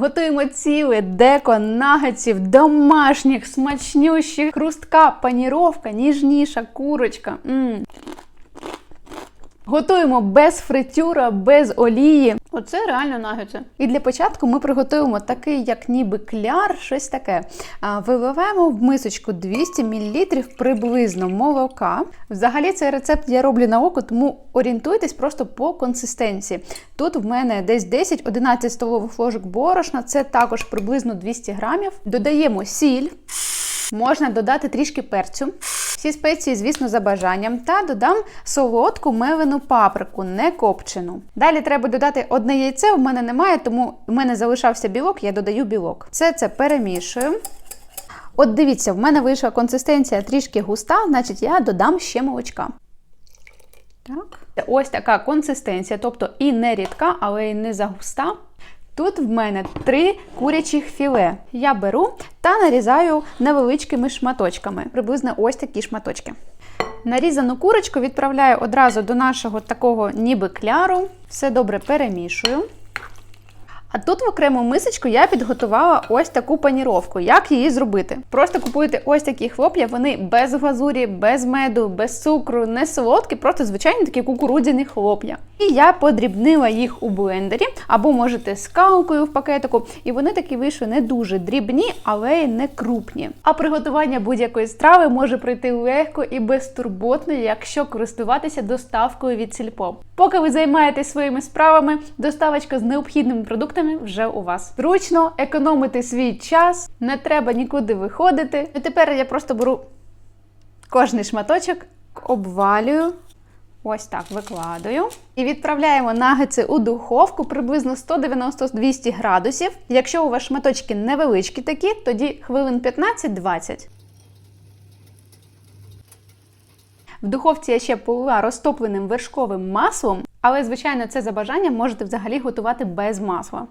Готуємо ціле деко нагетсів, домашніх, смачнющих, хрустка, паніровка, ніжніша курочка. м Готуємо без фритюра, без олії. Оце реально нагетси. І для початку ми приготуємо такий, як ніби кляр, щось таке. Виливаємо в мисочку 200 мл приблизно молока. Взагалі цей рецепт я роблю на око, тому орієнтуйтесь просто по консистенції. Тут в мене десь 10-11 столових ложок борошна, це також приблизно 200 грамів. Додаємо сіль. Можна додати трішки перцю. Всі спеції, звісно, за бажанням. Та додам солодку мелену паприку, не копчену. Далі треба додати одне яйце. У мене немає, тому в мене залишався білок, я додаю білок. Все це перемішую. От дивіться, в мене вийшла консистенція трішки густа, значить я додам ще молочка. Так. Ось така консистенція, тобто і не рідка, але й не загуста. Тут в мене три курячих філе. Я беру та нарізаю невеличкими шматочками, приблизно ось такі шматочки. Нарізану курочку відправляю одразу до нашого такого ніби кляру. Все добре перемішую. А тут в окрему мисочку я підготувала ось таку паніровку. Як її зробити? Просто купуєте ось такі хлоп'я, вони без глазурі, без меду, без цукру, не солодкі, просто звичайні такі кукурудзяні хлоп'я. І я подрібнила їх у блендері, або можете скалкою в пакетику. І вони такі вийшли не дуже дрібні, але й не крупні. А приготування будь-якої страви може пройти легко і безтурботно, якщо користуватися доставкою від сільпо. Поки ви займаєтесь своїми справами, доставочка з необхідними продуктами вже у вас. Зручно, економити свій час, не треба нікуди виходити. І тепер я просто беру кожний шматочок, обвалюю. Ось так викладаю. І відправляємо нагетси у духовку приблизно 190-200 градусів. Якщо у вас шматочки невеличкі такі, тоді хвилин 15-20. В духовці я ще полила розтопленим вершковим маслом, але, звичайно, це за бажанням можете взагалі готувати без масла.